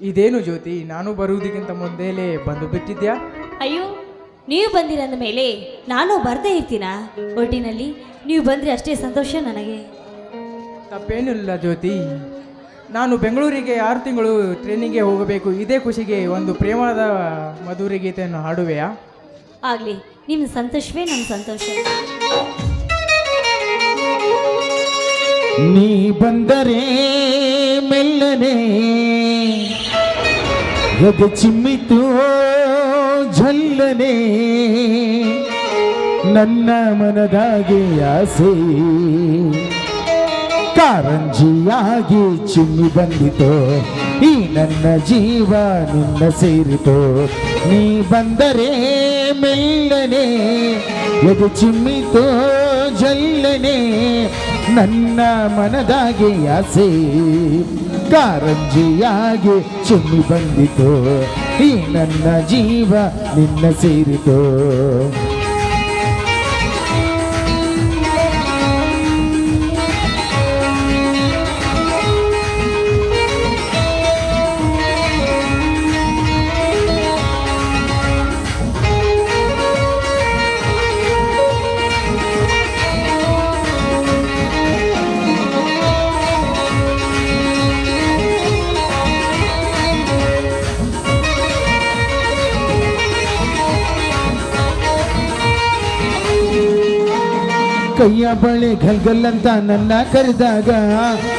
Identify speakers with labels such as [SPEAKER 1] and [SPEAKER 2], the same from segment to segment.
[SPEAKER 1] ಇದೇನು ಜ್ಯೋತಿ ನಾನು ಬರುವುದಕ್ಕಿಂತ ಮೊದಲೇ ಬಂದು ಬಿಟ್ಟಿದ್ಯಾ?
[SPEAKER 2] ಅಯ್ಯೋ ನೀವು ಬಂದಿರಂದ ಮೇಲೆ ನಾನು ಬರ್ದೇ ಇರ್ತೀನ? ಒಟ್ಟಿನಲ್ಲಿ ನೀವು ಬಂದರೆ ಅಷ್ಟೇ ಸಂತೋಷ ನನಗೆ.
[SPEAKER 1] ತಪ್ಪೇನಿಲ್ಲ ಜ್ಯೋತಿ. ನಾನು ಬೆಂಗಳೂರಿಗೆ ಆರು ತಿಂಗಳು ಟ್ರೈನಿಂಗ್ಗೆ ಹೋಗಬೇಕು. ಇದೇ ಖುಷಿಗೆ ಒಂದು ಪ್ರೇಮದ ಮಧುರ ಗೀತೆಯನ್ನು ಹಾಡುವೆಯಾ?
[SPEAKER 2] ಆಗಲಿ ನಿಮ್ಮ ಸಂತೋಷವೇ ನನ್ನ ಸಂತೋಷ.
[SPEAKER 3] ನೀ ಬಂದರೆ ಮೆಲ್ಲನೆ ಎದೆ ಚಿಮ್ಮಿತು ಝಲ್ಲನೆ. ನನ್ನ ಮನದಾಗೆ ಆಸೆ. ಕಾರಂಜಿಯಾಗಿ ಚಿಮ್ಮಿ ಬಂದಿತು. ಈ ನನ್ನ ಜೀವ ನಿನ್ನ ಸೇರಿತು. ನೀ ಬಂದರೆ ಮೆಲ್ಲನೆ. ಎದು ಚಿಮ್ಮಿತು ಜಲ್ಲನೆ ನನ್ನ ಮನದಾಗೆ ಆಸೆ ಕಾರಂಜಿಯಾಗಿ ಚಿಮ್ಮಿ ಬಂದಿತು. ಈ ನನ್ನ ಜೀವ ನಿನ್ನ ಸೇರಿತು. ಕೈಯ ಬಳೆ ಗಲ್ಗಲ್ಲಂತ ನನ್ನ ಕರೆದಾಗ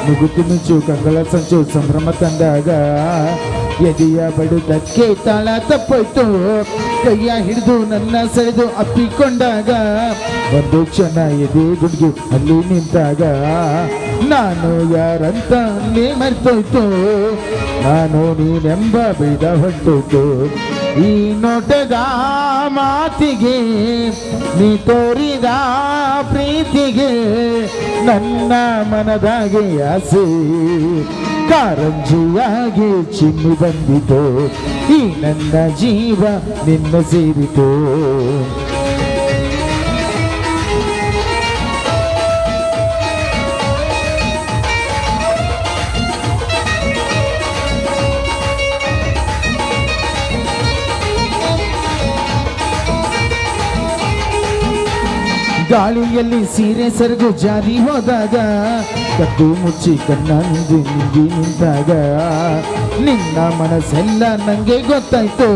[SPEAKER 3] ಮುಗುತಿ ಮಿಂಚು ಕಂಗಳ ಸಂಚು ಸಂಭ್ರಮ ತಂದಾಗ, ಎದೆಯ ಬಡುದಕ್ಕೆ ತಾಳ ತಪ್ಪೋಯ್ತು, ಕೈಯ ಹಿಡಿದು ನನ್ನ ಸೆಳೆದು ಅಪ್ಪಿಕೊಂಡಾಗ, ಒಂದು ಕ್ಷಣ ಎದೆ ಗುಡ್ಗಿ ಅಲ್ಲಿ ನಿಂತಾಗ, ನಾನು ಯಾರಂತ ನೀ ಮರ್ತೋಯ್ತು, ನಾನು ನೀನೆಂಬ ಬೀದ ಹೊಟ್ಟೋಯ್ತು. ಈ ನೋಟದ ಮಾತಿಗೆ, ನೀ ತೋರಿದ ಪ್ರೀತಿಗೆ ನನ್ನ ಮನದಾಗೆ ಆಸೆ. ಕಾರಂಜಿಯಾಗಿ ಚಿಮ್ಮಿ ಬಂದಿತು, ಈ ನನ್ನ ಜೀವ ನಿನ್ನ ಸೇರಿತು. ಗಾಳಿಯಲ್ಲಿ ಸೀರೆ ಸರಿದು ಜಾರಿ ಹೋದಾಗ, ಕದ್ದು ಮುಚ್ಚಿ ಕಣ್ಣ ನಿಂದು ನಿಂದಿ ನಿಂತಾಗ, ನಿನ್ನ ಮನಸ್ಸೆಲ್ಲ ನಂಗೆ ಗೊತ್ತಾಯ್ತು.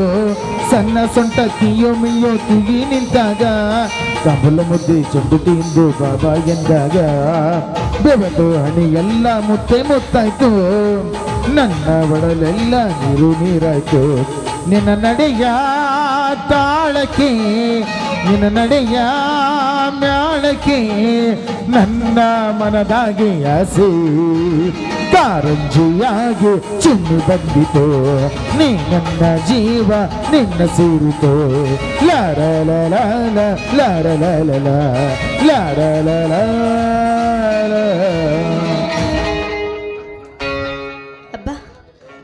[SPEAKER 3] ಸಣ್ಣ ಸೊಂಟ ಕಿಯೋ ಮಿಯೋ ತಿಗಿ ನಿಂತಾಗ ಕಬಲ ಮುದ್ದೆ ಚಂದುಟಿಂದು ಬಾಬಾ ಎಂದಾಗ, ಬೆವದು ಹಣಿ ಎಲ್ಲ ಮುತ್ತೆ ಮುತ್ತಾಯ್ತು. ನನ್ನ ಒಡಲೆಲ್ಲ ನೀರು ನೀರಾಯ್ತು. ನಿನ್ನ ನಡೆಯ ತಾಳಕ್ಕೆ, ನಿನ್ನ ನಡೆಯ ಮ್ಯಾಳಕ್ಕೆ ನನ್ನ ಮನದಾಗಿ ಆಸೆ. ಕಾರಂಜಿಯಾಗಿ ಚಿನ್ನು ಬಂದಿತು. ನೀ ನನ್ನ ಜೀವ, ನಿನ್ನ ಸೇರಿತು. ಲಾರ ಲಾರ ಲಾರ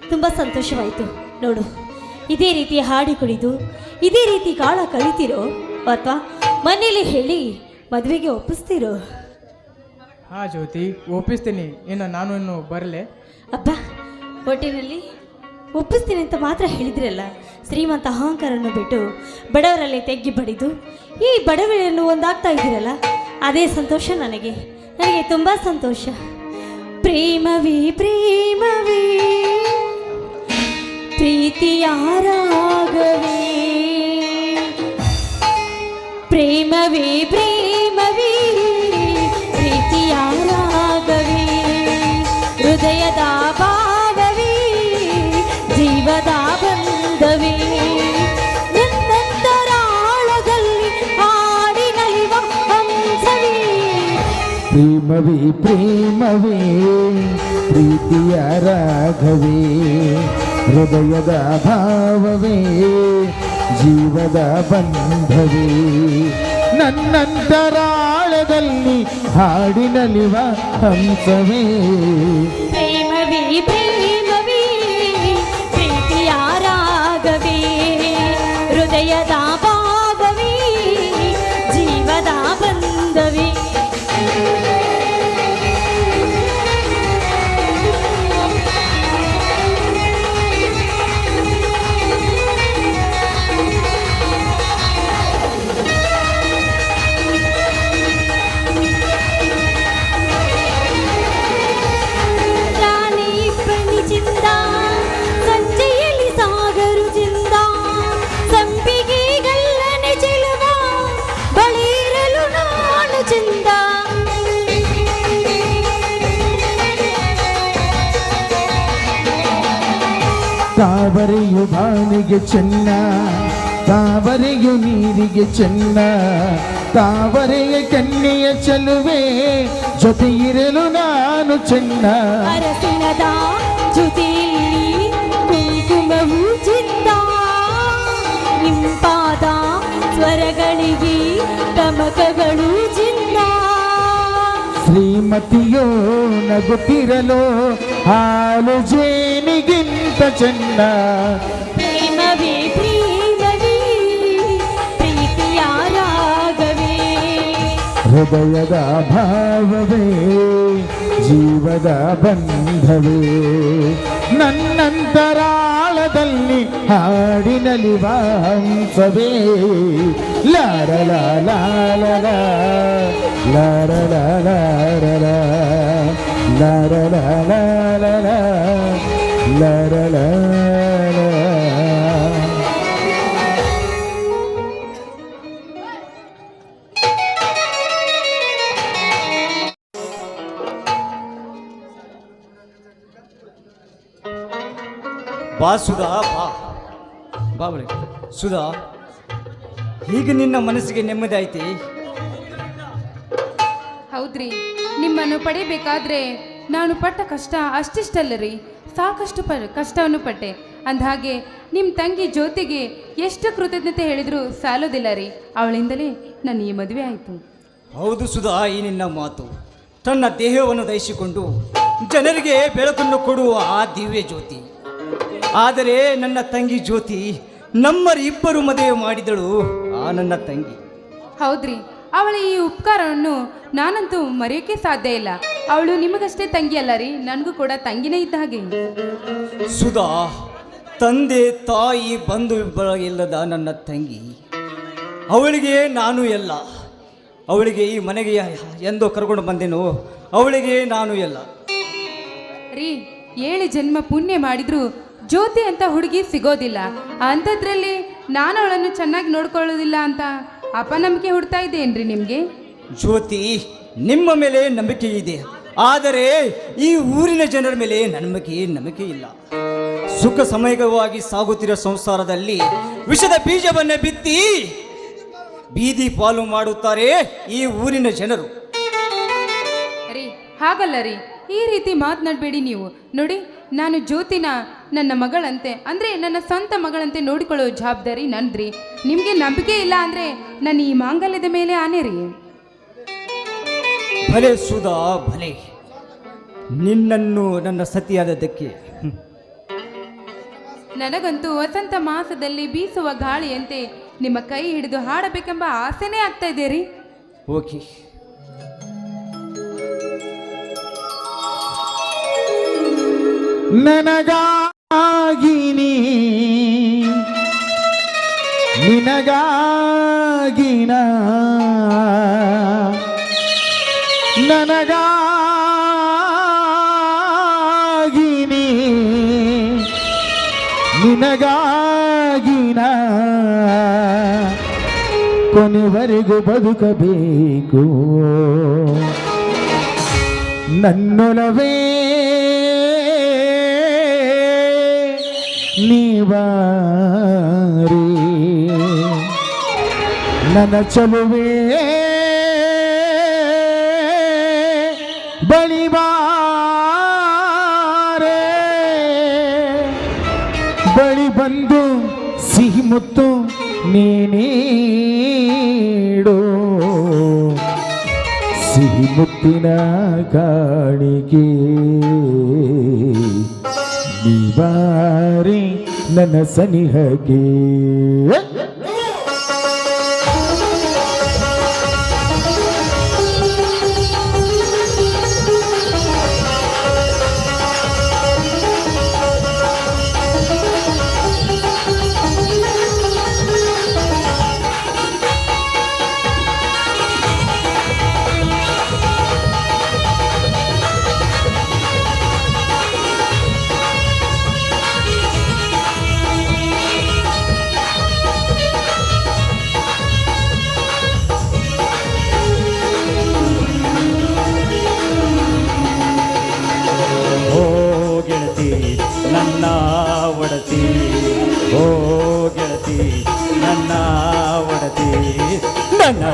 [SPEAKER 2] ತುಂಬ ಸಂತೋಷವಾಯಿತು. ನೋಡು, ಇದೇ ರೀತಿ ಹಾಡಿ ಕುಡಿದು ಇದೇ ರೀತಿ ಕಾಳ ಕಲಿತಿರೋ ಅಥವಾ ಮನೇಲಿ ಹೇಳಿ ಮದುವೆಗೆ ಒಪ್ಪಿಸ್ತೀರು?
[SPEAKER 1] ಹಾ ಜ್ಯೋತಿ ಒಪ್ಪಿಸ್ತೀನಿ. ಇನ್ನು ನಾನು ಇನ್ನು ಬರಲೆ.
[SPEAKER 2] ಅಪ್ಪ ಒಟ್ಟಿನಲ್ಲಿ ಒಪ್ಪಿಸ್ತೀನಿ ಅಂತ ಮಾತ್ರ ಹೇಳಿದ್ರಲ್ಲ ಶ್ರೀಮಂತ ಅಹಂಕಾರನ್ನು ಬಿಟ್ಟು ಬಡವರಲ್ಲಿ ತೆಗ್ಗಿ ಬಡಿದು ಈ ಬಡವಳಿಯನ್ನು ಒಂದಾಗ್ತಾ ಇದ್ದೀರಲ್ಲ ಅದೇ ಸಂತೋಷ ನನಗೆ. ನನಗೆ ತುಂಬ ಸಂತೋಷ. ಪ್ರೇಮವಿ ಪ್ರೇಮವಿ ಪ್ರೀತಿಯ ರಾಗವೇ. ಪ್ರೇಮವೇ ಪ್ರೇಮವೇ ಪ್ರೀತಿಯ ರಾಗವೇ ಹೃದಯದ ಭಾವವೇ ಜೀವದ ಬಂಧವೇ. ನನ್ನಂತರಾಳದಲ್ಲಿ ಹಾಡಿನಲಿವ ಹಂಸವೇ.
[SPEAKER 3] ಪ್ರೇಮವೇ ಪ್ರೇಮವೇ, ಪ್ರೀತಿಯ ರಾಘವೇ, ಹೃದಯದ ಭಾವವೇ. ಜೀವದ ಬಂಧವೇ. ನನ್ನಂತರಾಳದಲ್ಲಿ ಹಾಡಿನಲಿವ ಹಂಸವೇ.
[SPEAKER 2] ಪ್ರೇಮವೇ ಪ್ರೇಮವೇ ಪ್ರೀತಿಯ ರಾಗವೇ. ಹೃದಯದ
[SPEAKER 3] ಬಾನಿಗೆ ಚೆನ್ನ ತಾವರೆಯು ನೀರಿಗೆ ಚೆನ್ನ ತಾವರೆಯ ಕನ್ನೆಯ ಚೆಲುವೆ ಜೊತೆ ಇರಲು ನಾನು ಚೆನ್ನ
[SPEAKER 2] ಅರಸಿನದ ಜೊತೆಯಲ್ಲಿ ಕುಂಕುಮವು ಚಿಂದ ಇಂಪಾದ ಸ್ವರಗಳಿಗೆ ಗಮಕಗಳು ಚಿಂದ
[SPEAKER 3] ಶ್ರೀಮತಿಯೋ ನಗುತ್ತಿರಲು ಹಾಲು ಜೇನಿಗಿಂತ ಚೆನ್ನ ಹೃದಯದ ಭಾವವೇ ಜೀವದ ಬಂಧವೇ ನನ್ನಂತರಾಳದಲ್ಲಿ ಹಾಡಿನಲಿ ವಾಂಸವೇ ಲಾರಲ ಲಾರಲ ಲಾರಲ ಲಾರಲ ಲಾರಲ
[SPEAKER 4] ಸುಧಾ ಬಾ. ಬಾ ಬಳಿ. ಸುಧಾ ಈಗ ನಿನ್ನ ಮನಸ್ಸಿಗೆ ನೆಮ್ಮದಿ ಐತಿ
[SPEAKER 5] ಹೌದ್ರಿ. ನಿಮ್ಮನ್ನು ಪಡಿಬೇಕಾದ್ರೆ ನಾನು ಪಟ್ಟ ಕಷ್ಟ ಅಷ್ಟಿಷ್ಟಲ್ಲ ರೀ. ಸಾಕಷ್ಟು ಪ ಕಷ್ಟವನ್ನು ಪಟ್ಟೆ. ಅಂದಹಾಗೆ ನಿಮ್ಮ ತಂಗಿ ಜ್ಯೋತಿಗೆ ಎಷ್ಟು ಕೃತಜ್ಞತೆ ಹೇಳಿದರೂ ಸಾಲೋದಿಲ್ಲ ರೀ. ಅವಳಿಂದಲೇ ನನ್ನ ಈ ಮದುವೆ ಆಯಿತು.
[SPEAKER 4] ಹೌದು ಸುಧಾ ಈ ನಿನ್ನ ಮಾತು. ತನ್ನ ದೇಹವನ್ನು ದಯಿಸಿಕೊಂಡು ಜನರಿಗೆ ಬೆಳಕನ್ನು ಕೊಡುವ ಆ ದಿವ್ಯ ಜ್ಯೋತಿ. ಆದರೆ ನನ್ನ ತಂಗಿ ಜ್ಯೋತಿ ನಮ್ಮರಿಬ್ಬರು ಮದುವೆ ಮಾಡಿದಳು ಆ ನನ್ನ ತಂಗಿ.
[SPEAKER 5] ಹೌದ್ರಿ. ಅವಳ ಈ ಉಪಕಾರವನ್ನು ನಾನಂತೂ ಮರೆಯೋಕೆ ಸಾಧ್ಯ ಇಲ್ಲ. ಅವಳು ನಿಮಗಷ್ಟೇ ತಂಗಿ ಅಲ್ಲ ರೀ. ನನಗೂ ಕೂಡ ತಂಗಿನೇ ಇದ್ದ ಹಾಗೆ.
[SPEAKER 4] ಸುಧಾ ತಂದೆ ತಾಯಿ ಬಂಧು ಇಲ್ಲದ ನನ್ನ ತಂಗಿ. ಅವಳಿಗೆ ನಾನು ಎಲ್ಲ. ಅವಳಿಗೆ ಈ ಮನೆಗೆ ಎಂದೋ ಕರ್ಕೊಂಡು ಬಂದೆನೋ ಅವಳಿಗೆ ನಾನು ಎಲ್ಲ.
[SPEAKER 5] ರೀ ಏಳು ಜನ್ಮ ಪುಣ್ಯ ಮಾಡಿದ್ರು ಜ್ಯೋತಿ ಅಂತ ಹುಡುಗಿ ಸಿಗೋದಿಲ್ಲ. ಅಂಥದ್ರಲ್ಲಿ ನಾನು ಅವಳನ್ನು ಚೆನ್ನಾಗಿ ನೋಡ್ಕೊಳ್ಳೋದಿಲ್ಲ ಅಂತ ಅಪನಂಬಿಕೆ ಹುಡ್ತಾ ಇದ್ದೇನ್ರಿ ನಿಮಗೆ?
[SPEAKER 4] ಜ್ಯೋತಿ ನಿಮ್ಮ ಮೇಲೆ ನಂಬಿಕೆ ಇದೆ. ಆದರೆ ಈ ಊರಿನ ಜನರ ಮೇಲೆ ನಂಬಿಕೆ ನಂಬಿಕೆ ಇಲ್ಲ. ಸುಖ ಸಮಯವಾಗಿ ಸಾಗುತ್ತಿರೋ ಸಂಸಾರದಲ್ಲಿ ವಿಷದ ಬೀಜವನ್ನೇ ಬಿತ್ತಿ ಬೀದಿ ಪಾಲು ಮಾಡುತ್ತಾರೆ ಈ ಊರಿನ ಜನರು.
[SPEAKER 5] ರೀ ಹಾಗಲ್ಲ ರೀ. ಈ ರೀತಿ ಮಾತನಾಡಬೇಡಿ ನೀವು. ನೋಡಿ ನಾನು ಜ್ಯೋತಿನ ನನ್ನ ಮಗಳಂತೆ ಅಂದರೆ ನನ್ನ ಸ್ವಂತ ಮಗಳಂತೆ ನೋಡಿಕೊಳ್ಳೋ ಜವಾಬ್ದಾರಿ ನನ್ನದ್ರಿ ನಿಮಗೆ ನಂಬಿಕೆ ಇಲ್ಲ ಅಂದರೆ ನನ್ನ ಈ ಮಾಂಗಲ್ಯದ ಮೇಲೆ ಆನೆ ರೀ
[SPEAKER 4] ಭಲೆ ಸುಧಾ ಭಲೆ. ನಿನ್ನನ್ನು ನನ್ನ ಸತಿಯಾದದ್ದಕ್ಕೆ.
[SPEAKER 5] ನನಗಂತೂ ವಸಂತ ಮಾಸದಲ್ಲಿ ಬೀಸುವ ಗಾಳಿಯಂತೆ ನಿಮ್ಮ ಕೈ ಹಿಡಿದು ಹಾಡಬೇಕೆಂಬ ಆಸೆನೇ ಆಗ್ತಾ ಇದೆ ರೀ
[SPEAKER 4] ಓಕೆ.
[SPEAKER 3] ನನಗಾಗಿ ನೀ ನಿನಗಾಗಿನ. ನನಗಾಗಿನಿ. ನಿನಗಾಗಿನ. ಕೊನೆವರೆಗೂ ಬದುಕಬೇಕು. ನನ್ನೊಲವೇ ನೀವಾರಿ. ನನ್ನ ಚಲುವೆ ಬಳಿಬಾರೆ ಬಳಿ ಬಂದು ಸಿಹಿ ಮುತ್ತು ನೀನೀಡು. ಸಿಹಿ ಮುತ್ತಿನ ಕಾಣಿಕೆ ನೀವಾರಿ ನನ್ನ ಸನಿಹಗೆ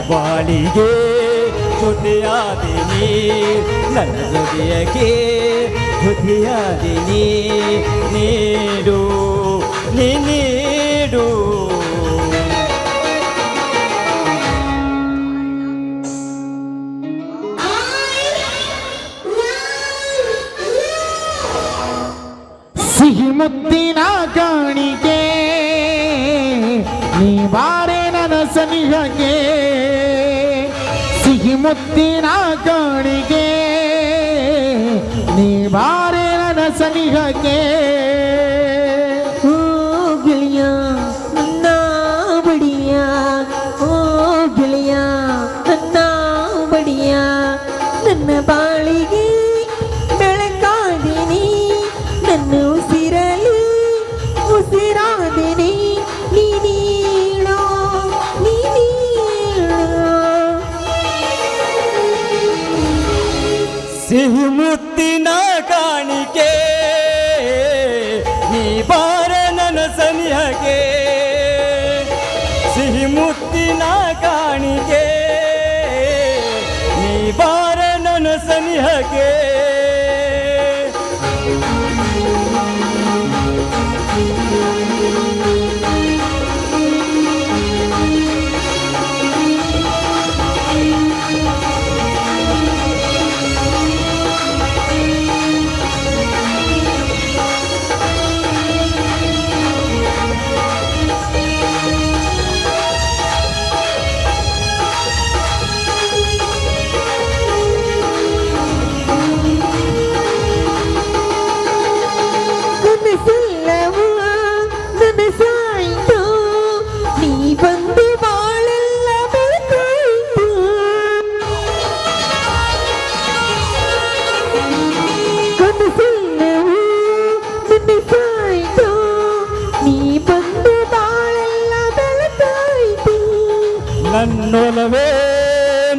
[SPEAKER 4] ಬಾಳಿಗೆ ಜೊತೆಯಾದಿನಿ ನನ್ನ ಜೊತೆಯಕ್ಕೆ ಜೊತೆಯಾದಿನಿ ನೀಡು ನೀಡು.
[SPEAKER 3] ಸಿಹಿ ಮುತ್ತಿನ ಕಾಣಿಕೆ ನೀ ಬಾರೆ ನನ್ನ ಸನಿಹಕ್ಕೆ ಮುತ್ತಿನ ಕಣಿಗೆ ನೀ ಬಾರೆ ನನ್ನ ಸನಿಹಕ್ಕೆ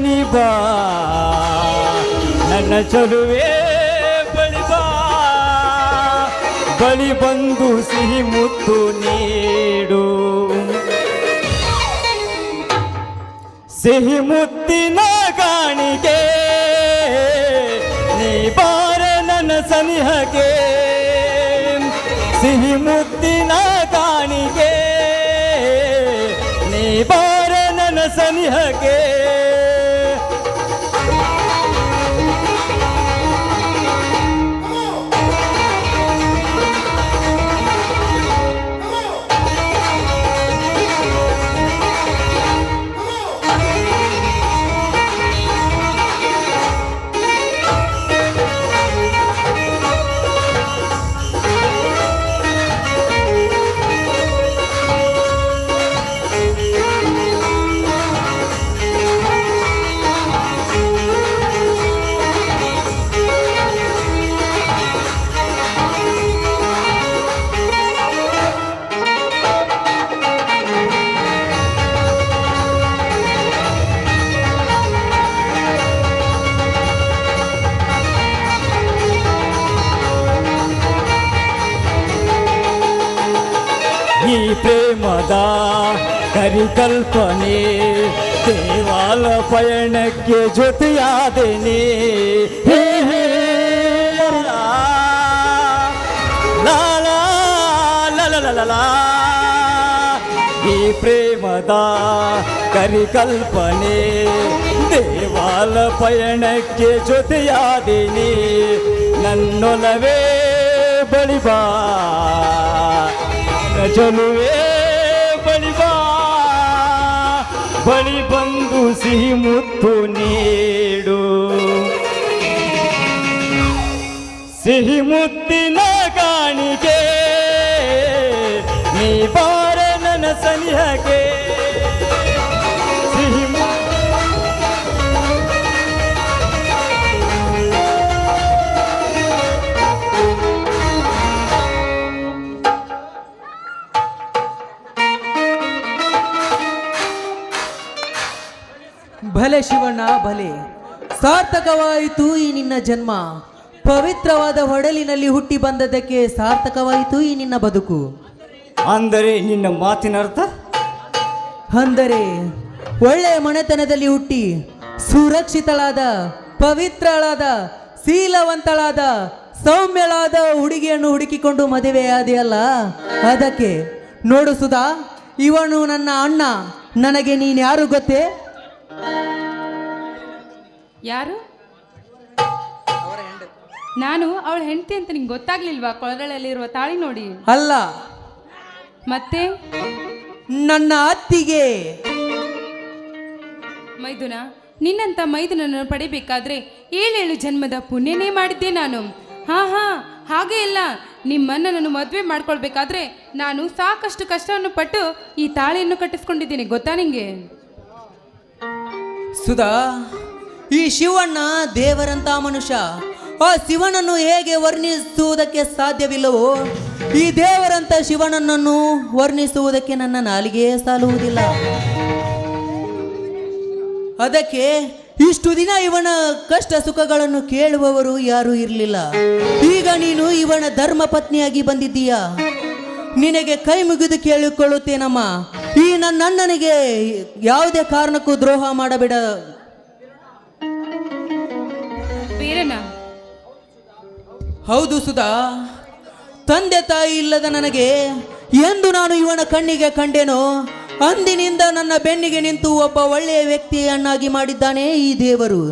[SPEAKER 4] ನೀ ಬಾ. ನನ್ನ ಚಲುವೆ ಬಳಿ ಬಾ. ಬಳಿ ಬಂದು ಸಿಹಿ ಮುತ್ತು ನೀಡು. ಸಿಹಿ ಮುತ್ತಿನ ಕಾಣಿಕೆ ನೀ ಬಾರ ನನ್ನ ಸನಿಹಗೆ. ಸಿಹಿ ಮುತ್ತಿನ ಕಾಣಿಕೆ ನೀ ಬಾರ ನನ್ನ ಸನಿಹಗೆ. सबके जोतिया देने हे हे ला ला ला ला ला ला ఈ ప్రేమదా కరికల్పనే దేవాల పయణಕ್ಕೆ ಜೊತೆಯಾದಿನಿ ನನ್ನೊಲವೇ ಬಳಿಬಾ ಜೊಲುವೇ ಬಳಿಬಾ ಬಳಿಬಾ ಸಿಹಿ ಮುತ್ತು ನೀಡು. ಸಿಹಿ ಮುತ್ತಿನ ಕಾಣಿಕೆ ನೀ ಬಾರ ನನ್ನ ಸನಿಹಕ್ಕೆ
[SPEAKER 6] ಭಲೆ ಶಿವಣ್ಣ ಭಲೆ. ಸಾರ್ಥಕವಾಯಿತು ಈ ನಿನ್ನ ಜನ್ಮ. ಪವಿತ್ರವಾದ ಹೊಡಲಿನಲ್ಲಿ ಹುಟ್ಟಿ ಬಂದದಕ್ಕೆ ಸಾರ್ಥಕವಾಯಿತು ಈ ನಿನ್ನ ಬದುಕು.
[SPEAKER 4] ಅಂದರೆ ನಿನ್ನ ಮಾತಿನ ಅರ್ಥ?
[SPEAKER 6] ಅಂದರೆ ಒಳ್ಳೆಯ ಮನೆತನದಲ್ಲಿ ಹುಟ್ಟಿ ಸುರಕ್ಷಿತಳಾದ ಪವಿತ್ರಳಾದ ಶೀಲವಂತಳಾದ ಸೌಮ್ಯಳಾದ ಹುಡುಗಿಯನ್ನು ಹುಡುಕಿಕೊಂಡು ಮದುವೆಯಾದೆಯಲ್ಲ ಅದಕ್ಕೆ ನೋಡು ಸುಧಾ ಇವನು ನನ್ನ ಅಣ್ಣ. ನನಗೆ ನೀನು ಯಾರು ಗೊತ್ತೇ?
[SPEAKER 5] ಯಾರು? ನಾನು ಅವಳ ಹೆಂಡತಿ ಅಂತ ನಿಂಗೆ ಗೊತ್ತಾಗ್ಲಿಲ್ವಾ? ಕೊಳಗಳಲ್ಲಿರುವ ತಾಳಿ ನೋಡಿ.
[SPEAKER 6] ಅಲ್ಲ.
[SPEAKER 5] ಮತ್ತೆ?
[SPEAKER 6] ನನ್ನ ಅತ್ತಿಗೆ.
[SPEAKER 5] ಮೈದುನ ನಿನ್ನಂತ ಮೈದುನನ್ನು ಪಡಿಬೇಕಾದ್ರೆ ಏಳೇಳು ಜನ್ಮದ ಪುಣ್ಯನೇ ಮಾಡಿದ್ದೆ ನಾನು. ಹಾ ಹಾ ಹಾಗೆ ಇಲ್ಲ ನಿಮ್ಮನ್ನ ನಾನು ಮದುವೆ ಮಾಡ್ಕೊಳ್ಬೇಕಾದ್ರೆ ನಾನು ಸಾಕಷ್ಟು ಕಷ್ಟವನ್ನು ಪಟ್ಟು ಈ ತಾಳಿಯನ್ನು ಕಟ್ಟಿಸ್ಕೊಂಡಿದ್ದೀನಿ. ಗೊತ್ತಾ ನಿಂಗೆ?
[SPEAKER 6] ಸುಧಾ ಈ ಶಿವಣ್ಣ ದೇವರಂತ ಮನುಷ್ಯ, ಆ ಶಿವನನ್ನು ಹೇಗೆ ವರ್ಣಿಸುವುದಕ್ಕೆ ಸಾಧ್ಯವಿಲ್ಲವೋ, ಈ ದೇವರಂತ ಶಿವನನ್ನು ವರ್ಣಿಸುವುದಕ್ಕೆ ನನ್ನ ನಾಲಿಗೆ ಸಾಲುವುದಿಲ್ಲ. ಅದಕ್ಕೆ ಇಷ್ಟು ದಿನ ಇವನ ಕಷ್ಟ ಸುಖಗಳನ್ನು ಕೇಳುವವರು ಯಾರೂ ಇರಲಿಲ್ಲ. ಈಗ ನೀನು ಇವನ ಧರ್ಮ ಪತ್ನಿಯಾಗಿ ಬಂದಿದ್ದೀಯಾ? ನಿನಗೆ ಕೈ ಮುಗಿದು ಕೇಳಿಕೊಳ್ಳುತ್ತೇನಮ್ಮ? ಈ ನನ್ನ ಅಣ್ಣನಿಗೆ ಯಾವುದೇ ಕಾರಣಕ್ಕೂ ದ್ರೋಹ ಮಾಡಬೇಡ. ಹೌದು ಸುಧಾ. ತಂದೆ ತಾಯಿ ಇಲ್ಲದ ನನಗೆ ಎಂದು ನಾನು ಇವನ ಕಣ್ಣಿಗೆ ಕಂಡೆನೋ? ಅಂದಿನಿಂದ ನನ್ನ ಬೆನ್ನಿಗೆ ನಿಂತು ಒಬ್ಬ ಒಳ್ಳೆಯ ವ್ಯಕ್ತಿಯನ್ನಾಗಿ ಮಾಡಿದ್ದಾನೆ ಈ ದೇವರು.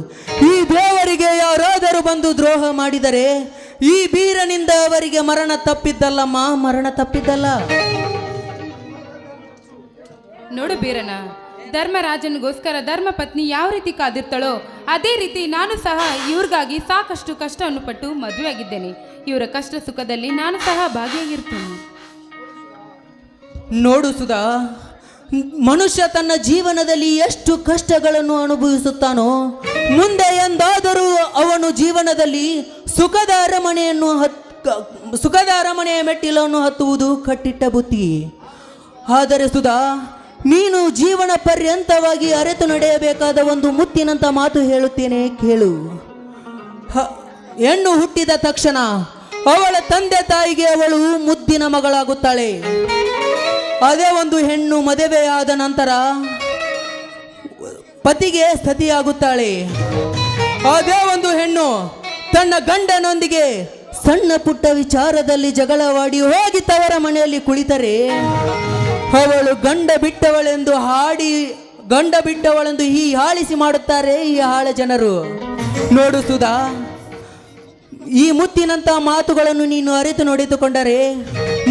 [SPEAKER 6] ಈ ದೇವರಿಗೆ ಯಾರಾದರೂ ಬಂದು ದ್ರೋಹ ಮಾಡಿದರೆ ಈ ಬೀರನಿಂದ ಅವರಿಗೆ ಮರಣ ತಪ್ಪಿದ್ದಲ್ಲಮ್ಮ, ಮರಣ ತಪ್ಪಿದ್ದಲ್ಲ.
[SPEAKER 5] ನೋಡು ಬೀರನ ಧರ್ಮರಾಜನಿಗೋಸ್ಕರ ಧರ್ಮ ಪತ್ನಿ ಯಾವ ರೀತಿ ಕಾದಿರ್ತಾಳೋ ಅದೇ ರೀತಿ ನಾನು ಸಹ ಇವ್ರಿಗಾಗಿ ಸಾಕಷ್ಟು ಕಷ್ಟವನ್ನು ಪಟ್ಟು ಮದುವೆಯಾಗಿದ್ದೇನೆ. ಇವರ ಕಷ್ಟ ಸುಖದಲ್ಲಿ ನಾನು ಸಹ ಭಾಗಿಯಾಗಿರ್ತೇನೆ.
[SPEAKER 6] ನೋಡು ಸುಧಾ, ಮನುಷ್ಯ ತನ್ನ ಜೀವನದಲ್ಲಿ ಎಷ್ಟು ಕಷ್ಟಗಳನ್ನು ಅನುಭವಿಸುತ್ತಾನೋ, ಮುಂದೆ ಎಂದಾದರೂ ಅವನು ಜೀವನದಲ್ಲಿ ಸುಖದ ಅರಮನೆಯನ್ನು ಹತ್ ಸುಖದ ಅರಮನೆಯ ಮೆಟ್ಟಿಲನ್ನು ಹತ್ತುವುದು ಕಟ್ಟಿಟ್ಟ ಬುತ್ತಿ. ಆದರೆ ಸುಧಾ ನೀನು ಜೀವನ ಪರ್ಯಂತವಾಗಿ ಅರೆತು ನಡೆಯಬೇಕಾದ ಒಂದು ಮುತ್ತಿನಂತ ಮಾತು ಹೇಳುತ್ತೇನೆ, ಕೇಳು. ಹೆಣ್ಣು ಹುಟ್ಟಿದ ತಕ್ಷಣ ಅವಳ ತಂದೆ ತಾಯಿಗೆ ಅವಳು ಮುದ್ದಿನ ಮಗಳಾಗುತ್ತಾಳೆ. ಅದೇ ಒಂದು ಹೆಣ್ಣು ಮದುವೆಯಾದ ನಂತರ ಪತಿಗೆ ಸತಿಯಾಗುತ್ತಾಳೆ ಅದೇ ಒಂದು ಹೆಣ್ಣು ತನ್ನ ಗಂಡನೊಂದಿಗೆ ಸಣ್ಣ ಪುಟ್ಟ ವಿಚಾರದಲ್ಲಿ ಜಗಳವಾಡಿ ಹೋಗಿ ತವರ ಮನೆಯಲ್ಲಿ ಕುಳಿತರೆ. ಅವಳು ಗಂಡ ಬಿಟ್ಟವಳೆಂದು ಹಾಡಿ, ಗಂಡ ಬಿಟ್ಟವಳೆಂದು ಈ ಹಾಳಿಸಿ ಮಾಡುತ್ತಾರೆ ಈ ಹಾಳ ಜನರು. ನೋಡು ಸುಧಾ, ಈ ಮುತ್ತಿನಂತ ಮಾತುಗಳನ್ನು ನೀನು ಅರಿತು ನೋಡಿದುಕೊಂಡರೆ,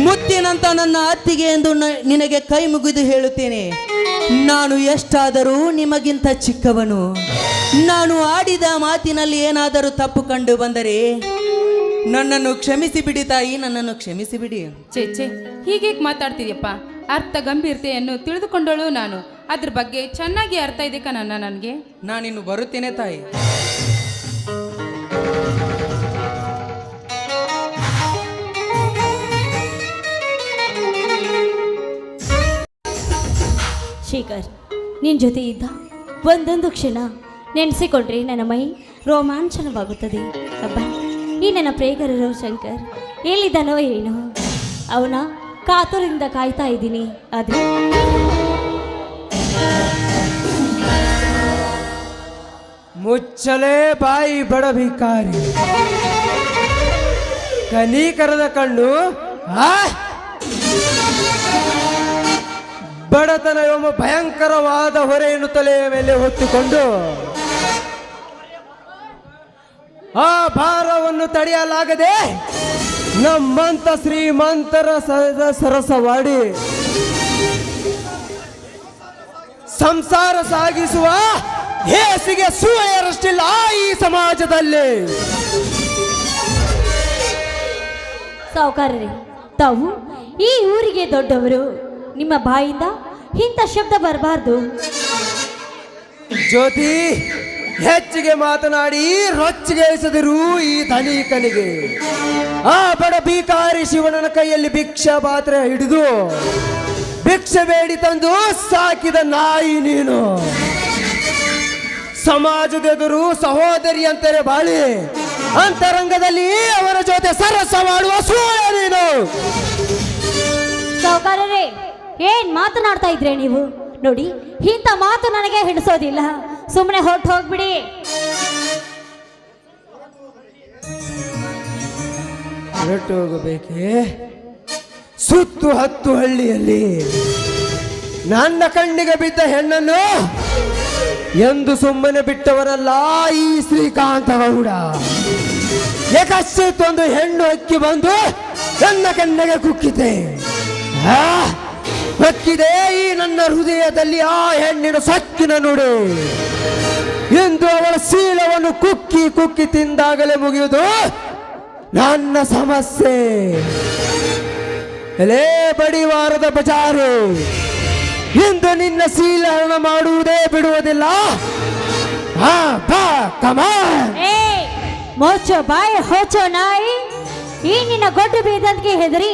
[SPEAKER 6] ಮುತ್ತಿನಂತ ನನ್ನ ಅತ್ತಿಗೆ ಎಂದು ನಿನಗೆ ಕೈ ಮುಗಿದು ಹೇಳುತ್ತೇನೆ. ನಾನು ಎಷ್ಟಾದರೂ ನಿಮಗಿಂತ ಚಿಕ್ಕವನು. ನಾನು ಆಡಿದ ಮಾತಿನಲ್ಲಿ ಏನಾದರೂ ತಪ್ಪು ಕಂಡು ಬಂದರೆ, ನನ್ನನ್ನು ಕ್ಷಮಿಸಿ ಬಿಡಿ ತಾಯಿ, ನನ್ನನ್ನು ಕ್ಷಮಿಸಿ ಬಿಡಿ.
[SPEAKER 5] ಛೇ ಛೇ ಹೀಗೆ ಮಾತಾಡ್ತಿದ್ಯಪ್ಪ. ಅರ್ಥ ಗಂಭೀರತೆಯನ್ನು ತಿಳಿದುಕೊಂಡಳು ನಾನು. ಅದ್ರ ಬಗ್ಗೆ ಚೆನ್ನಾಗಿ ಅರ್ಥ ಇದೆ ಕಣಣ್ಣ ನನಗೆ.
[SPEAKER 6] ನಾನಿನ್ನು ಬರುತ್ತೇನೆ ತಾಯಿ.
[SPEAKER 2] ಶೇಖರ್ ನಿನ್ನ ಜೊತೆ ಇದ್ದ ಒಂದೊಂದು ಕ್ಷಣ ನೆನೆಸಿಕೊಂಡ್ರೆ ನನ್ನ ಮೈ ರೋಮಾಂಚನವಾಗುತ್ತದೆ. ಅಬ್ಬ ಈ ನನ್ನ ಪ್ರೇಗರರು ಶಂಕರ್ ಎಲ್ಲಿದ್ದಾನೋ ಏನೋ? ಅವನ ಕಾತುರದಿಂದ ಕಾಯ್ತಾ ಇದ್ದೀನಿ, ಆದರೆ
[SPEAKER 1] ಮುಚ್ಚಲೇ ಬಾಯಿ ಬಡ ಭಿಕಾರಿ ಕನೀಕರದ ಕಣ್ಣು! ಬಡತನ ಎಂಬ ಭಯಂಕರವಾದ ಹೊರೆಯನ್ನು ತಲೆಯ ಮೇಲೆ ಹೊತ್ತುಕೊಂಡು, ಆ ಭಾರವನ್ನು ತಡೆಯಲಾಗದೆ ನಮ್ಮಂತ ಶ್ರೀಮಂತರ ಸರದ ಸರಸವಾಡಿ ಸಂಸಾರ ಸಾಗಿಸುವ ಹೇಸಿಗೆ ಸುವೆಯರಷ್ಟಿಲ್ಲ ಈ ಸಮಾಜದಲ್ಲಿ.
[SPEAKER 2] ಸಾವುಕಾರರೇ ತಾವು ಈ ಊರಿಗೆ ದೊಡ್ಡವರು. ನಿಮ್ಮ ಬಾಯಿಂದ ಇಂಥ ಶಬ್ದ ಬರಬಾರ್ದು.
[SPEAKER 1] ಜ್ಯೋತಿ ಹೆಚ್ಚಿಗೆ ಮಾತನಾಡಿ ರೊಚ್ಚಿಗೆ ಎಸೆದರು ಈ ಧನಿಕನಿಗೆ. ಆ ಬಡ ಬೀಕಾರಿ ಶಿವನನ ಕೈಯಲ್ಲಿ ಭಿಕ್ಷಾ ಪಾತ್ರೆ ಹಿಡಿದು, ಭಿಕ್ಷೆ ಬೇಡಿ ತಂದು ಸಾಕಿದ ನಾಯಿ ನೀನು. ಸಮಾಜದೆದುರು ಸಹೋದರಿ ಅಂತಾರೆ ಬಾಳಿ, ಅಂತರಂಗದಲ್ಲಿ ಅವರ ಜೊತೆ ಸರಸ ಮಾಡುವ ಸೂಳ ನೀನು.
[SPEAKER 2] ಏನ್ ಮಾತನಾಡ್ತಾ ಇದ್ರೆ ನೀವು? ನೋಡಿ, ಇಂಥ ಮಾತು ನನಗೆ ಹಿಡಿಸೋದಿಲ್ಲ ಸುಮ್ಮನೆ ಹೊರಟು ಹೋಗ್ಬಿಡಿ.
[SPEAKER 1] ಹೊರಟು ಹೋಗಬೇಕೇ? ಸುತ್ತು ಹತ್ತು ಹಳ್ಳಿಯಲ್ಲಿ ನನ್ನ ಕಣ್ಣಿಗೆ ಬಿದ್ದ ಹೆಣ್ಣನ್ನು ಎಂದು ಸುಮ್ಮನೆ ಬಿಟ್ಟವರಲ್ಲ ಈ ಶ್ರೀಕಾಂತ ಗೌಡ. ಒಂದು ಹೆಣ್ಣು ಅಕ್ಕಿ ಬಂದು ನನ್ನ ಕಣ್ಣಿಗೆ ಕುಕ್ಕಿದೆ. ಹೊಕ್ಕಿದೆ ಈ ನನ್ನ ಹೃದಯದಲ್ಲಿ ಆ ಹೆಣ್ಣಿನ ಸಕ್ಕಿನ ನುಡಿ. ಎಂದು ಅವಳ ಶೀಲವನ್ನು ಕುಕ್ಕಿ ಕುಕ್ಕಿ ತಿಂದಾಗಲೇ ಮುಗಿಯುವುದು ನನ್ನ ಸಮಸ್ಯೆ. ಎಲೇ ಬಡಿವಾರದ ಬಜಾರು ಎಂದು ನಿನ್ನ ಶೀಲಹರಣ ಮಾಡುವುದೇ ಬಿಡುವುದಿಲ್ಲ. ಹಾ ಬಾ
[SPEAKER 2] ಏ, ಮೋಚೋ, ಬಾಯ್ ಹೋಚೋ, ನಾಯಿ. ಈ ನಿನ್ನ ಗೊಡ್ಡು ಬೀದಂತಿಗೆ ಹೆದರಿ,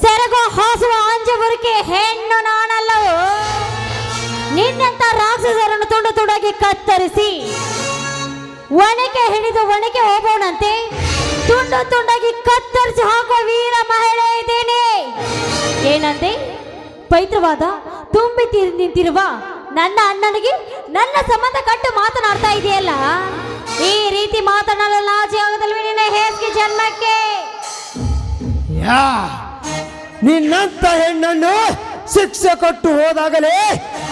[SPEAKER 2] ಸೆರಗೋ ಹಾಸುವ ಅಂಜಬುರಿಕೆ ಹೆಣ್ಣು ನಾನಲ್ಲವೋ? ನಿನ್ನಂತ ರಾಕ್ಷಸರನ್ನು ತುಂಡು ತುಂಡಾಗಿ ಕತ್ತರಿಸಿ, ಒಣಕೆ ಹಿಡಿದು ಒಣಕೆ ಹೋಗೋಣಂತೆ. ತುಂಡು ತುಂಡಾಗಿ ಕತ್ತರಿಸಿ ಹಾಕುವ ವೀರ ಮಹಿಳೆ ಇದ್ದೇನೆ. ಏನಂತೆ ಪವಿತ್ರವಾದ, ತುಂಬಿ ನಿಂತಿರುವ ನನ್ನ ಅಣ್ಣನಿಗೆ ನನ್ನ ಸಂಬಂಧ ಕಟ್ಟು ಮಾತನಾಡ್ತಾ ಇದೆಯಲ್ಲ? ಈ ರೀತಿ ಮಾತನಾಡಲು ಆಚೆ ನಿನ್ನ ಹೇಸಿಗೆ ಜನ್ಮಕ್ಕೆ?
[SPEAKER 1] ನಿನ್ನಂತ ಹೆಣ್ಣನ್ನು ಶಿಕ್ಷೆ ಕೊಟ್ಟು ಹೋದಾಗಲೇ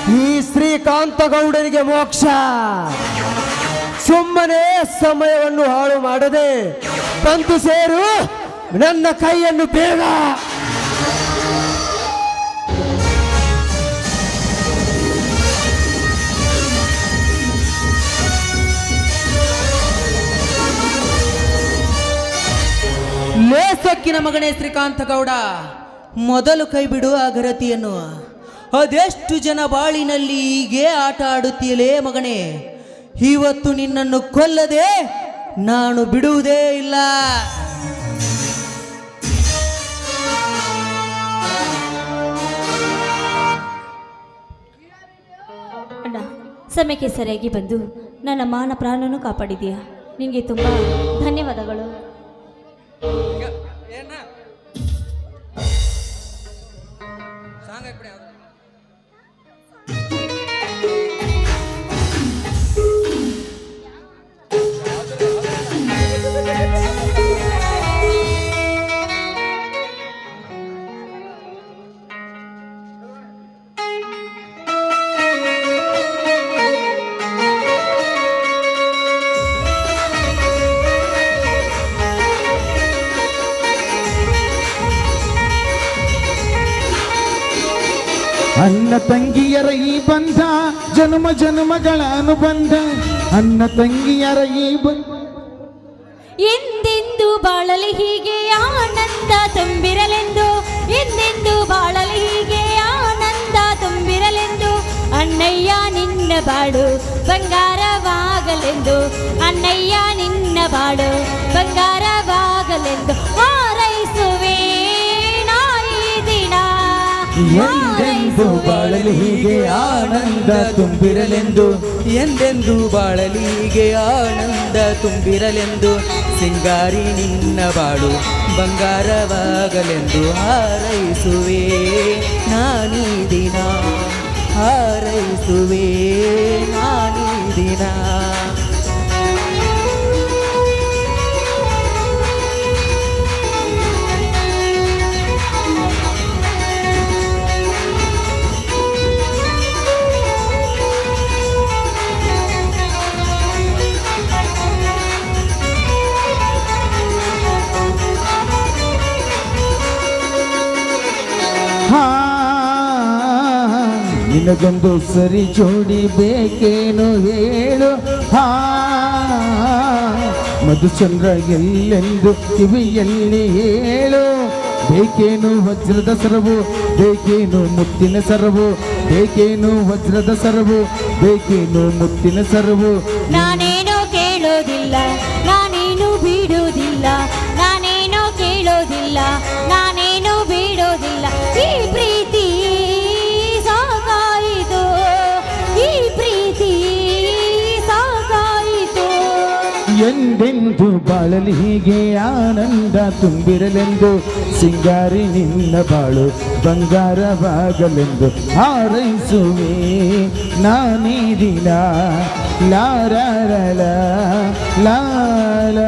[SPEAKER 1] ಈ ಶ್ರೀಕಾಂತ ಗೌಡನಿಗೆ ಮೋಕ್ಷ. ಸುಮ್ಮನೆ ಸಮಯವನ್ನು ಹಾಳು ಮಾಡದೆ ಬಂತು ಸೇರು ನನ್ನ ಕೈಯನ್ನು ಬೇಗ.
[SPEAKER 6] ಮೋಸಕ್ಕಿನ ಮಗನೇ ಶ್ರೀಕಾಂತ ಗೌಡ ಮೊದಲು ಕೈ ಬಿಡು ಆ ಅದೆಷ್ಟು ಜನ ಬಾಳಿನಲ್ಲಿ ಹೀಗೆ ಆಟ ಆಡುತ್ತೀಯಲೇ ಮಗನೇ? ಇವತ್ತು ನಿನ್ನನ್ನು ಕೊಲ್ಲದೆ ನಾನು ಬಿಡುವುದೇ ಇಲ್ಲ.
[SPEAKER 2] ಅಣ್ಣ, ಸಮಯಕ್ಕೆ ಸರಿಯಾಗಿ ಬಂದು ನನ್ನ ಮಾನ ಪ್ರಾಣನೂ ಕಾಪಾಡಿದೀಯ ನಿನಗೆ ತುಂಬ ಧನ್ಯವಾದಗಳು.
[SPEAKER 3] ಅನ್ನ ತಂಗಿಯರ ಈ ಬಂಧ, ಜನ್ಮ ಜನ್ಮಗಳ ಅನುಬಂಧ. ಅನ್ನ ತಂಗಿಯರ ಈ ಬಂಧ.
[SPEAKER 2] ಎಂದೆಂದು ಬಾಳಲಿ ಹೀಗೆ ಆನಂದ ತುಂಬಿರಲೆಂದು, ಎಂದೆಂದು ಬಾಳಲಿ ಹೀಗೆ ಆನಂದ ತುಂಬಿರಲೆಂದು, ಅಣ್ಣಯ್ಯ ನಿನ್ನ ಬಾಡು ಬಂಗಾರವಾಗಲೆಂದು, ಅಣ್ಣಯ್ಯ ನಿನ್ನ ಬಾಡು ಬಂಗಾರವಾಗಲೆಂದು.
[SPEAKER 6] ಎಂದೆಂದು ಬಾಳಲಿ ಹೀಗೆ ಆನಂದ ತುಂಬಿರಲೆಂದು, ಎಂದೆಂದು ಬಾಳಲಿ ಹೀಗೆ ಆನಂದ ತುಂಬಿರಲೆಂದು, ಸಿಂಗಾರಿ ನಿನ್ನ ಬಾಳು ಬಂಗಾರವಾಗಲೆಂದು ಹಾರೈಸುವೆ. ನಾನೀ ದಿನ ಹಾರೈಸುವೆ, ನಾನೀ ದಿನ.
[SPEAKER 3] ನಿನಗೊಂದು ಸರಿ ಜೋಡಿ ಬೇಕೇನು ಹೇಳು? ಹಾ. ಮಧುಚಂದ್ರ ಎಲ್ಲೆಂದು ಕಿವಿಯಲ್ಲಿ ಹೇಳು. ಬೇಕೇನು ವಜ್ರದ ಸರವು? ಬೇಕೇನು ಮುತ್ತಿನ ಸರವು? ಬೇಕೇನು ವಜ್ರದ ಸರವು? ಬೇಕೇನು ಮುತ್ತಿನ ಸರವು?
[SPEAKER 2] ನಾನೇನು ಕೇಳೋದಿಲ್ಲ, ನಾನೇನು ಬಿಡೋದಿಲ್ಲ, ನಾನೇನು ಕೇಳೋದಿಲ್ಲ.
[SPEAKER 3] ಎಂದೆಂದು ಬಾಳಲಿ ಹೀಗೆ ಆನಂದ ತುಂಬಿರಲೆಂದು ಸಿಂಗಾರಿ ನಿನ್ನ ಬಾಳು ಬಂಗಾರವಾಗಲೆಂದು ಹಾರೈಸುವೆ. ನಾನೀ ದಿನ ಲಾರ ಲಾರ